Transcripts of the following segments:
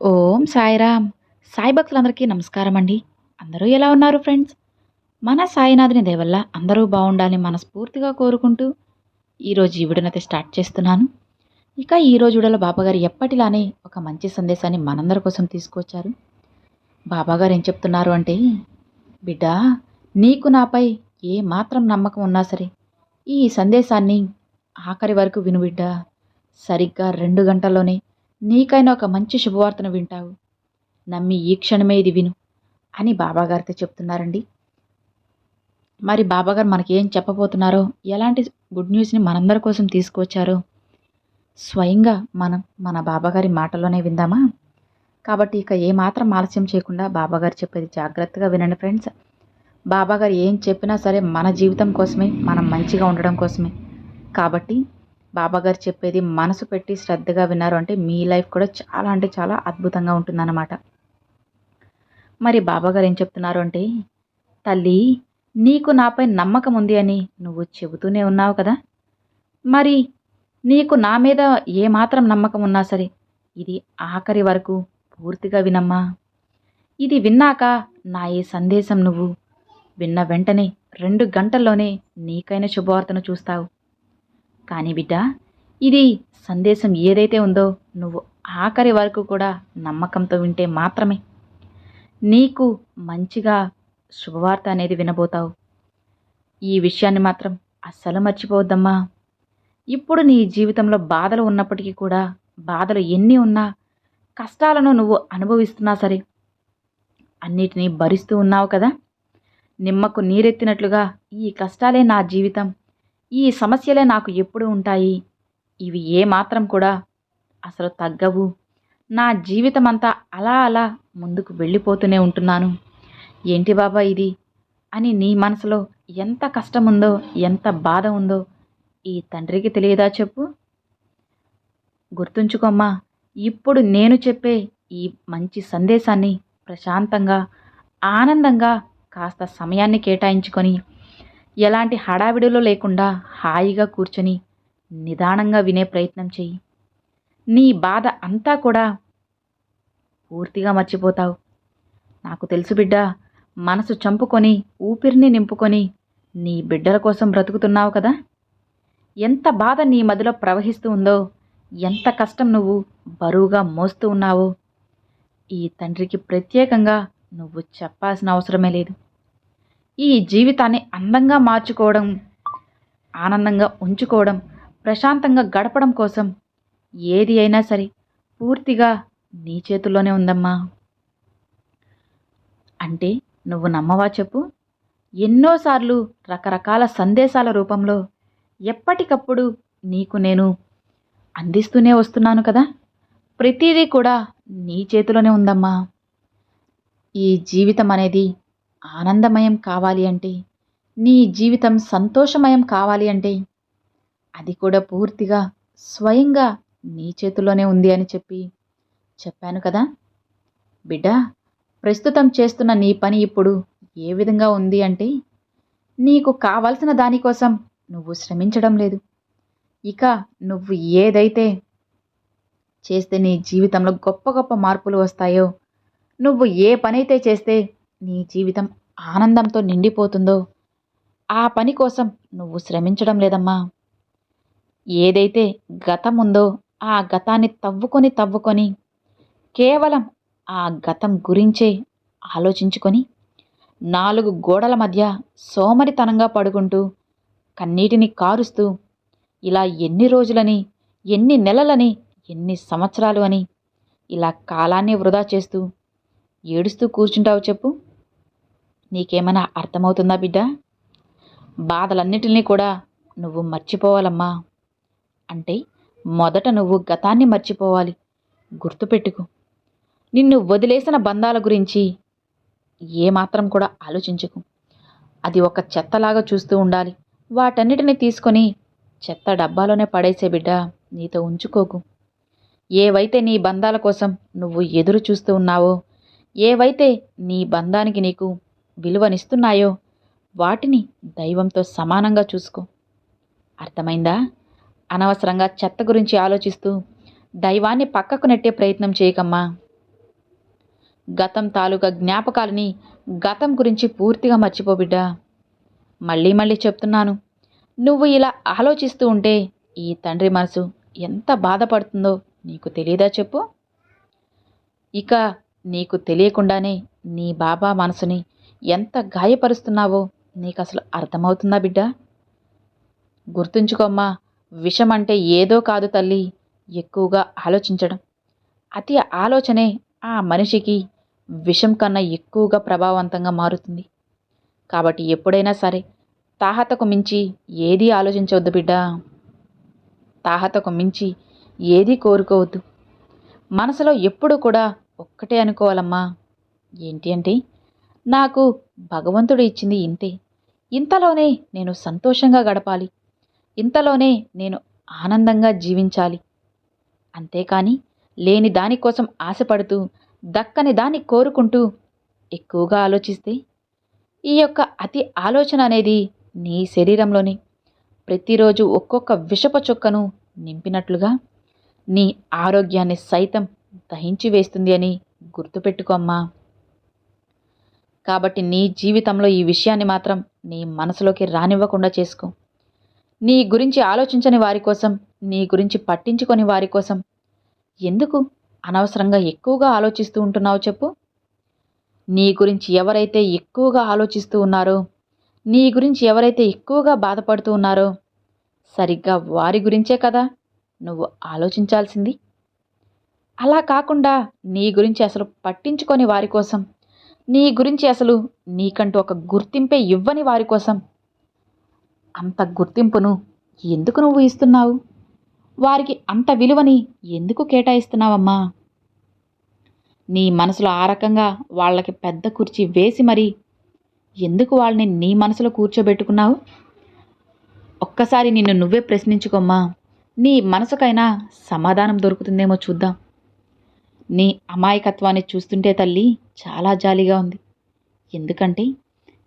ఓం సాయిరామ్. సాయి భక్తులందరికీ నమస్కారం అండి అందరూ ఎలా ఉన్నారు ఫ్రెండ్స్? మన సాయినాథుని దేవల్ల అందరూ బాగుండాలని మనస్ఫూర్తిగా కోరుకుంటూ ఈరోజు ఈ విడనైతే స్టార్ట్ చేస్తున్నాను. ఇక ఈరోజు రోజు బాబాగారు ఎప్పటిలానే ఒక మంచి సందేశాన్ని మనందరి కోసం తీసుకొచ్చారు. బాబాగారు ఏం చెప్తున్నారు అంటే బిడ్డ నీకు నాపై ఏ మాత్రం నమ్మకం ఉన్నా సరే ఈ సందేశాన్ని ఆఖరి వరకు విను బిడ్డ. సరిగ్గా రెండు గంటల్లోనే నీకైనా ఒక మంచి శుభవార్తను వింటావు. నమ్మి ఈ క్షణమే ఇది విను అని బాబాగారితో చెప్తున్నారండి. మరి బాబాగారు మనకి ఏం చెప్పబోతున్నారో ఎలాంటి గుడ్ న్యూస్ని మనందరి కోసం తీసుకువచ్చారో స్వయంగా మనం మన బాబాగారి మాటలోనే విందామా? కాబట్టి ఇక ఏమాత్రం ఆలస్యం చేయకుండా బాబాగారు చెప్పేది జాగ్రత్తగా వినండి ఫ్రెండ్స్. బాబాగారు ఏం చెప్పినా సరే మన జీవితం కోసమే మనం మంచిగా ఉండడం కోసమే. కాబట్టి బాబాగారు చెప్పేది మనసు పెట్టి శ్రద్ధగా విన్నారు అంటే మీ లైఫ్ కూడా చాలా అంటే చాలా అద్భుతంగా ఉంటుందన్నమాట. మరి బాబాగారు ఏం చెప్తున్నారు అంటే తల్లి నీకు నాపై నమ్మకం ఉంది అని నువ్వు చెబుతూనే ఉన్నావు కదా? మరి నీకు నా మీద ఏమాత్రం నమ్మకం ఉన్నా సరే ఇది ఆఖరి వరకు పూర్తిగా వినమ్మా. ఇది విన్నాక నా ఈ సందేశం నువ్వు? విన్న వెంటనే రెండు గంటల్లోనే నీకైన శుభవార్తను చూస్తావు. కానీ బిడ్డ ఇది సందేశం ఏదైతే ఉందో నువ్వు ఆఖరి వరకు కూడా నమ్మకంతో వింటే మాత్రమే. నీకు మంచిగా శుభవార్త అనేది వినబోతావు. ఈ విషయాన్ని మాత్రం అస్సలు మర్చిపోవద్దమ్మా. ఇప్పుడు నీ జీవితంలో బాధలు ఉన్నప్పటికీ కూడా బాధలు ఎన్ని ఉన్నా కష్టాలను నువ్వు అనుభవిస్తున్నా సరే అన్నిటినీ భరిస్తూ ఉన్నావు కదా? నిమ్మకు నీరెత్తినట్లుగా ఈ కష్టాలే నా జీవితం. ఈ సమస్యలే నాకు ఎప్పుడు ఉంటాయి? ఇవి ఏమాత్రం కూడా అసలు తగ్గవు. నా జీవితం అంతా అలా అలా ముందుకు వెళ్ళిపోతూనే ఉంటున్నాను. ఏంటి బాబా ఇది? అని నీ మనసులో ఎంత కష్టం ఉందో ఎంత బాధ ఉందో ఈ తండ్రికి తెలియదా చెప్పు? గుర్తుంచుకోమ్మా ఇప్పుడు నేను చెప్పే ఈ మంచి సందేశాన్ని ప్రశాంతంగా ఆనందంగా కాస్త సమయాన్ని కేటాయించుకొని ఎలాంటి హడావిడిలో లేకుండా హాయిగా కూర్చొని నిదానంగా వినే ప్రయత్నం చెయ్యి. నీ బాధ అంతా కూడా పూర్తిగా మర్చిపోతావు. నాకు తెలుసు బిడ్డ మనసు చంపుకొని ఊపిరిని నింపుకొని నీ బిడ్డల కోసం బ్రతుకుతున్నావు కదా? ఎంత బాధ నీ మదిలో ప్రవహిస్తూ ఉందో ఎంత కష్టం నువ్వు బరువుగా మోస్తూ ఉన్నావో ఈ తండ్రికి ప్రత్యేకంగా నువ్వు చెప్పాల్సిన అవసరమే లేదు. ఈ జీవితాన్ని అందంగా మార్చుకోవడం ఆనందంగా ఉంచుకోవడం ప్రశాంతంగా గడపడం కోసం ఏది అయినా సరే పూర్తిగా నీ చేతుల్లోనే ఉందమ్మా. అంటే నువ్వు నమ్మవా చెప్పు? ఎన్నోసార్లు రకరకాల సందేశాల రూపంలో ఎప్పటికప్పుడు నీకు నేను అందిస్తూనే వస్తున్నాను కదా? ప్రతిదీ కూడా నీ చేతిలోనే ఉందమ్మా. ఈ జీవితం అనేది ఆనందమయం కావాలి అంటే నీ జీవితం సంతోషమయం కావాలి అంటే అది కూడా పూర్తిగా స్వయంగా నీ చేతిలోనే ఉంది అని చెప్పి చెప్పాను కదా. బిడ్డ ప్రస్తుతం చేస్తున్న నీ పని ఇప్పుడు ఏ విధంగా ఉంది అంటే నీకు కావలసిన దానికోసం నువ్వు శ్రమించడం లేదు. ఇక నువ్వు ఏదైతే చేస్తే నీ జీవితంలో గొప్ప గొప్ప మార్పులు వస్తాయో నువ్వు ఏ పనైతే చేస్తే నీ జీవితం ఆనందంతో నిండిపోతుందో ఆ పని కోసం నువ్వు శ్రమించడం లేదమ్మా. ఏదైతే గతం ఉందో ఆ గతాన్ని తవ్వుకొని తవ్వుకొని కేవలం ఆ గతం గురించే ఆలోచించుకొని నాలుగు గోడల మధ్య సోమరితనంగా పడుకుంటూ కన్నీటిని కారుస్తూ ఇలా ఎన్ని రోజులని ఎన్ని నెలలని ఎన్ని సంవత్సరాలు అని ఇలా కాలాన్ని వృధా చేస్తూ ఏడుస్తూ కూర్చుంటావు చెప్పు. నీకేమైనా అర్థమవుతుందా బిడ్డ? బాధలన్నిటినీ కూడా నువ్వు మర్చిపోవాలమ్మా. అంటే మొదట నువ్వు గతాన్ని మర్చిపోవాలి. గుర్తుపెట్టుకు. నిన్ను వదిలేసిన బంధాల గురించి ఏమాత్రం కూడా ఆలోచించకు. అది ఒక చెత్తలాగా చూస్తూ ఉండాలి. వాటన్నిటిని తీసుకొని చెత్త డబ్బాలోనే పడేసే బిడ్డ నీతో ఉంచుకోకు. ఏవైతే నీ బంధాల కోసం నువ్వు ఎదురు చూస్తూ ఉన్నావో ఏవైతే నీ బంధానికి నీకు విలువనిస్తున్నాయో? వాటిని దైవంతో సమానంగా చూసుకో. అర్థమైందా? అనవసరంగా చెత్త గురించి ఆలోచిస్తూ దైవాన్ని పక్కకు నెట్టే ప్రయత్నం చేయకమ్మా. గతం తాలూకా జ్ఞాపకాలని గతం గురించి పూర్తిగా మర్చిపో బిడ్డా. మళ్ళీ మళ్ళీ చెప్తున్నాను. నువ్వు ఇలా ఆలోచిస్తూ ఉంటే ఈ తండ్రి మనసు ఎంత బాధపడుతుందో నీకు తెలియదా చెప్పు? ఇక నీకు తెలియకుండానే నీ బాబా మనసుని ఎంత గాయపరుస్తున్నావో నీకు అసలు అర్థమవుతుందా బిడ్డ? గుర్తుంచుకోమ్మా విషం అంటే ఏదో కాదు తల్లి ఎక్కువగా ఆలోచించడం. అతి ఆలోచనే ఆ మనిషికి విషం కన్నా ఎక్కువగా ప్రభావవంతంగా మారుతుంది. కాబట్టి ఎప్పుడైనా సరే తాహతకు మించి ఏదీ ఆలోచించవద్దు బిడ్డ. తాహతకు మించి ఏదీ కోరుకోవద్దు. మనసులో ఎప్పుడు కూడా ఒక్కటే అనుకోవాలమ్మా. ఏంటి అంటే నాకు భగవంతుడు ఇచ్చింది ఇంతే. ఇంతలోనే నేను సంతోషంగా గడపాలి. ఇంతలోనే నేను ఆనందంగా జీవించాలి. అంతేకాని లేని దానికోసం ఆశపడుతూ దక్కని దాన్ని కోరుకుంటూ ఎక్కువగా ఆలోచిస్తే ఈ యొక్క అతి ఆలోచన అనేది నీ శరీరంలోని ప్రతిరోజు ఒక్కొక్క విషప చుక్కను నింపినట్లుగా నీ ఆరోగ్యాన్ని సైతం దహించి వేస్తుంది అని గుర్తుపెట్టుకోమ్మా కాబట్టి నీ జీవితంలో ఈ విషయాన్ని మాత్రం నీ మనసులోకి రానివ్వకుండా చేసుకో. నీ గురించి ఆలోచించని వారి కోసం నీ గురించి పట్టించుకొని వారి కోసం ఎందుకు అనవసరంగా ఎక్కువగా ఆలోచిస్తూ ఉంటున్నావు చెప్పు? నీ గురించి ఎవరైతే ఎక్కువగా ఆలోచిస్తూ ఉన్నారో నీ గురించి ఎవరైతే ఎక్కువగా బాధపడుతూ ఉన్నారో సరిగ్గా వారి గురించే కదా నువ్వు ఆలోచించాల్సింది? అలా కాకుండా నీ గురించి అసలు పట్టించుకొని వారి కోసం నీ గురించి అసలు నీకంటూ ఒక గుర్తింపే ఇవ్వని వారి కోసం. అంత గుర్తింపును ఎందుకు నువ్వు ఇస్తున్నావు? వారికి అంత విలువని ఎందుకు కేటాయిస్తున్నావమ్మా? నీ మనసులో ఆ రకంగా వాళ్ళకి పెద్ద కుర్చీ వేసి మరి ఎందుకు వాళ్ళని నీ మనసులో కూర్చోబెట్టుకున్నావు? ఒక్కసారి నిన్ను నువ్వే ప్రశ్నించుకోమ్మా. నీ మనసుకైనా సమాధానం దొరుకుతుందేమో చూద్దాం. నీ అమాయకత్వాన్ని చూస్తుంటే తల్లి చాలా జాలిగా ఉంది. ఎందుకంటే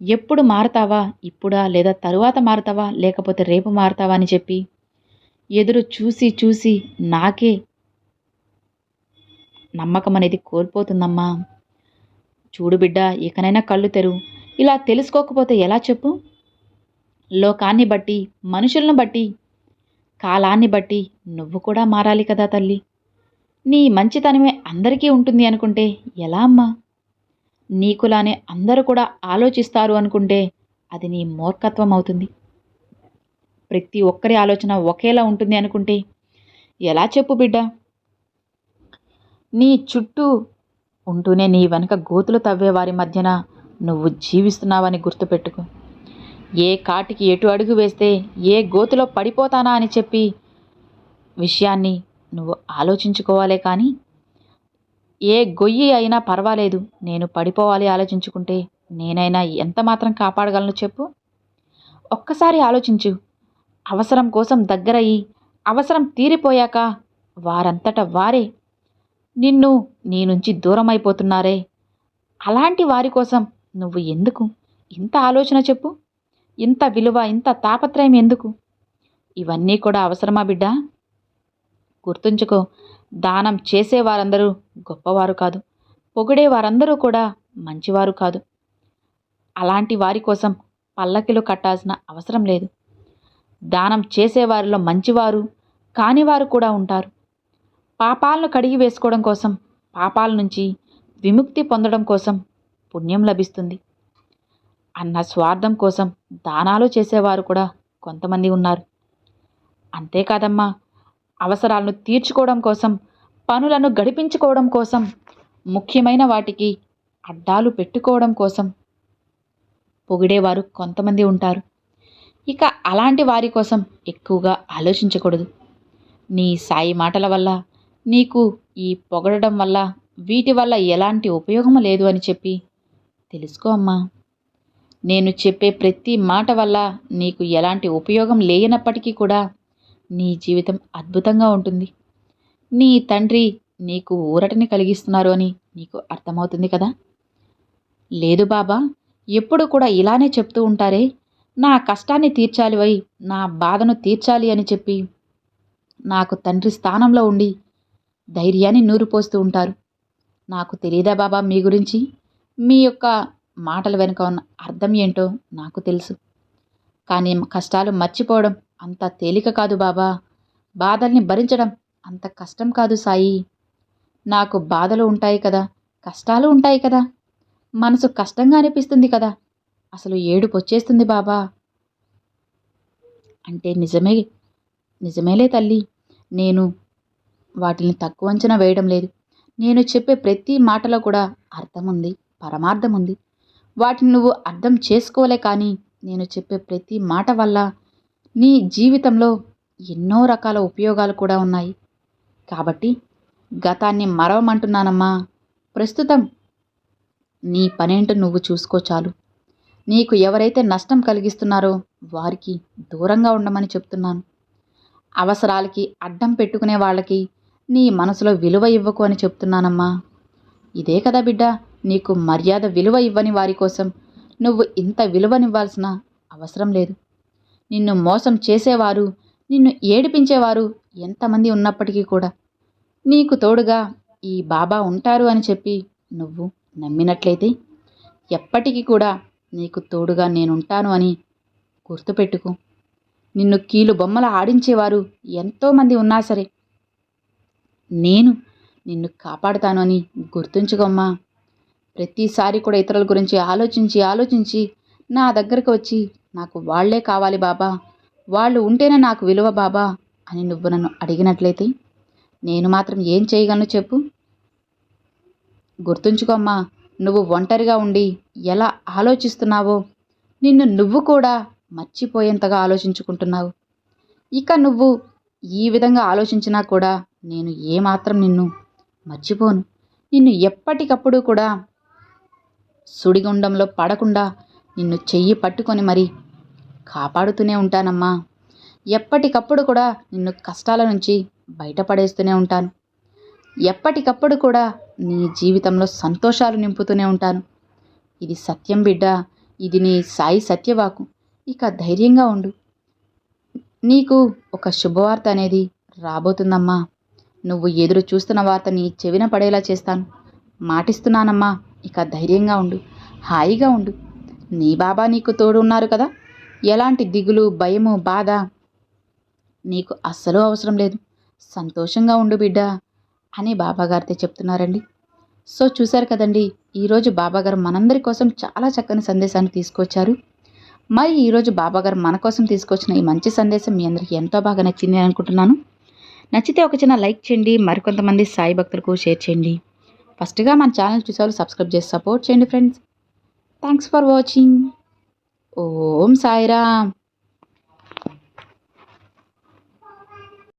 ఎప్పుడు మారతావా ఇప్పుడా లేదా తరువాత మారతావా లేకపోతే రేపు మారతావా అని చెప్పి ఎదురు చూసి చూసి నాకే నమ్మకం అనేది కోల్పోతుందమ్మా. చూడు బిడ్డ ఇకనైనా కళ్ళు తెరువు ఇలా తెలుసుకోకపోతే ఎలా చెప్పు? లోకాన్ని బట్టి మనుషులను బట్టి కాలాన్ని బట్టి నువ్వు కూడా మారాలి కదా తల్లి. నీ మంచితనమే అందరికీ ఉంటుంది అనుకుంటే ఎలా అమ్మా? నీకులానే అందరూ కూడా ఆలోచిస్తారు అనుకుంటే అది నీ మూర్ఖత్వం అవుతుంది. ప్రతి ఒక్కరి ఆలోచన ఒకేలా ఉంటుంది అనుకుంటే ఎలా చెప్పు బిడ్డ? నీ చుట్టూ ఉంటూనే నీ వెనక గోతులు తవ్వే వారి మధ్యన నువ్వు జీవిస్తున్నావని గుర్తుపెట్టుకో. ఏ కాటికి ఎటు అడుగు వేస్తే ఏ గోతులో పడిపోతానా అని చెప్పి విషయాన్ని నువ్వు ఆలోచించుకోవాలే కానీ ఏ గొయ్యి అయినా పర్వాలేదు. నేను పడిపోవాలి ఆలోచించుకుంటే నేనైనా ఎంత మాత్రం కాపాడగలను చెప్పు. ఒక్కసారి ఆలోచించు. అవసరం కోసం దగ్గరయ్యి అవసరం తీరిపోయాక వారంతట వారే. నిన్ను నీ నుంచి దూరం అయిపోతున్నారే అలాంటి వారి కోసం నువ్వు ఎందుకు? ఇంత ఆలోచన చెప్పు. ఇంత విలువ ఇంత తాపత్రయం ఎందుకు? ఇవన్నీ కూడా అవసరమా బిడ్డా? గుర్తుంచుకో. దానం చేసేవారందరూ గొప్పవారు కాదు. పొగిడే వారందరూ కూడా మంచివారు కాదు. అలాంటి వారి కోసం పల్లకిలు కట్టాల్సిన అవసరం లేదు. దానం చేసేవారిలో మంచివారు కానివారు కూడా ఉంటారు. పాపాలను కడిగి వేసుకోవడం కోసం పాపాల నుంచి విముక్తి పొందడం కోసం పుణ్యం లభిస్తుంది. అన్న స్వార్థం కోసం దానాలు చేసేవారు కూడా కొంతమంది ఉన్నారు. అంతేకాదమ్మా అవసరాలను తీర్చుకోవడం కోసం పనులను గడిపించుకోవడం కోసం ముఖ్యమైన వాటికి అడ్డాలు పెట్టుకోవడం కోసం పొగిడేవారు కొంతమంది ఉంటారు. ఇక అలాంటి వారి కోసం ఎక్కువగా ఆలోచించకూడదు. నీ సాయి మాటల వల్ల నీకు ఈ పొగడడం వల్ల వీటి వల్ల ఎలాంటి ఉపయోగం లేదు అని చెప్పి తెలుసుకో అమ్మా. నేను చెప్పే ప్రతి మాట వల్ల నీకు ఎలాంటి ఉపయోగం లేనప్పటికీ కూడా నీ జీవితం అద్భుతంగా ఉంటుంది. నీ తండ్రి నీకు ఊరటని కలిగిస్తున్నారు అని నీకు అర్థమవుతుంది కదా? లేదు బాబా ఎప్పుడు కూడా ఇలానే చెప్తూ ఉంటారే. నా కష్టాన్ని తీర్చాలి వై నా బాధను తీర్చాలి అని చెప్పి. నాకు తండ్రి స్థానంలో ఉండి ధైర్యాన్ని నూరిపోస్తూ ఉంటారు. నాకు తెలియదా బాబా మీ గురించి? మీ యొక్క మాటల వెనుక ఉన్న అర్థం ఏంటో నాకు తెలుసు. కానీ కష్టాలు మర్చిపోవడం అంత తేలిక కాదు బాబా. బాధల్ని భరించడం అంత కష్టం కాదు సాయి. నాకు బాధలు ఉంటాయి కదా కష్టాలు ఉంటాయి కదా. మనసు కష్టంగా అనిపిస్తుంది కదా అసలు ఏడుపు వచ్చేస్తుంది బాబా. అంటే నిజమే నిజమేలే తల్లి. నేను వాటిని తక్కువ అంచనా వేయడం లేదు. నేను చెప్పే ప్రతి మాటలో కూడా అర్థం ఉంది పరమార్థం ఉంది వాటిని నువ్వు అర్థం చేసుకోలే కానీ నేను చెప్పే ప్రతి మాట వల్ల నీ జీవితంలో ఎన్నో రకాల ఉపయోగాలు కూడా ఉన్నాయి. కాబట్టి గతాన్ని మరవమంటున్నానమ్మా. ప్రస్తుతం నీ పనేంటో నువ్వు చూసుకో చాలు. నీకు ఎవరైతే నష్టం కలిగిస్తున్నారో వారికి దూరంగా ఉండమని చెప్తున్నాను. అవసరాలకి అడ్డం పెట్టుకునే వాళ్ళకి నీ మనసులో విలువ ఇవ్వకు అని చెప్తున్నానమ్మా. ఇదే కదా బిడ్డ నీకు మర్యాద విలువ ఇవ్వని వారి కోసం నువ్వు ఇంత విలువనివ్వాల్సిన అవసరం లేదు. నిన్ను మోసం చేసేవారు నిన్ను ఏడిపించేవారు ఎంతమంది ఉన్నప్పటికీ కూడా. నీకు తోడుగా ఈ బాబా ఉంటారు అని చెప్పి నువ్వు నమ్మినట్లయితే ఎప్పటికీ కూడా నీకు తోడుగా నేనుంటాను అని గుర్తుపెట్టుకో. నిన్ను కీలు బొమ్మల ఆడించేవారు ఎంతోమంది ఉన్నా సరే. నేను నిన్ను కాపాడుతాను అని గుర్తుంచుకోమ్మా ప్రతిసారి కూడా ఇతరుల గురించి ఆలోచించి ఆలోచించి నా దగ్గరకు వచ్చి నాకు వాళ్ళే కావాలి బాబా. వాళ్ళు ఉంటేనే నాకు విలువ బాబా అని నువ్వు నన్ను అడిగినట్లయితే నేను మాత్రం ఏం చేయగలను చెప్పు? గుర్తుంచుకోమ్మా నువ్వు ఒంటరిగా ఉండి ఎలా ఆలోచిస్తున్నావో నిన్ను నువ్వు కూడా మర్చిపోయేంతగా ఆలోచించుకుంటున్నావు. ఇక నువ్వు ఈ విధంగా ఆలోచించినా కూడా నేను ఏమాత్రం నిన్ను మర్చిపోను. నిన్ను ఎప్పటికప్పుడు కూడా సుడిగుండంలో పడకుండా నిన్ను చెయ్యి పట్టుకొని మరి కాపాడుతూనే ఉంటానమ్మా. ఎప్పటికప్పుడు కూడా నిన్ను కష్టాల నుంచి బయటపడేస్తూనే ఉంటాను. ఎప్పటికప్పుడు కూడా నీ జీవితంలో సంతోషాలు నింపుతూనే ఉంటాను. ఇది సత్యం బిడ్డ ఇది నీ సాయి సత్యవాకు. ఇక ధైర్యంగా ఉండు. నీకు ఒక శుభవార్త అనేది రాబోతుందమ్మా. నువ్వు ఎదురు చూస్తున్న వార్త నీ చెవిన పడేలా చేస్తాను. మాటిస్తున్నానమ్మా. ఇక ధైర్యంగా ఉండు. హాయిగా ఉండు. నీ బాబా నీకు తోడు ఉన్నారు కదా. ఎలాంటి దిగులు భయము బాధ నీకు అస్సలు అవసరం లేదు. సంతోషంగా ఉండు బిడ్డ అని బాబాగారితో చెప్తున్నారండి. సో చూశారు కదండి ఈరోజు బాబాగారు మనందరి కోసం చాలా చక్కని సందేశాన్ని తీసుకొచ్చారు. మరి ఈరోజు బాబాగారు మన కోసం తీసుకొచ్చిన ఈ మంచి సందేశం మీ అందరికీ ఎంతో బాగా నచ్చింది అనుకుంటున్నాను. నచ్చితే ఒక చిన్న లైక్ చేయండి మరికొంతమంది సాయి భక్తులకు షేర్ చేయండి. ఫస్ట్గా మన ఛానల్ చూసేవాళ్ళు సబ్స్క్రైబ్ చేసి సపోర్ట్ చేయండి friends. Thanks for watching. Om Sairam.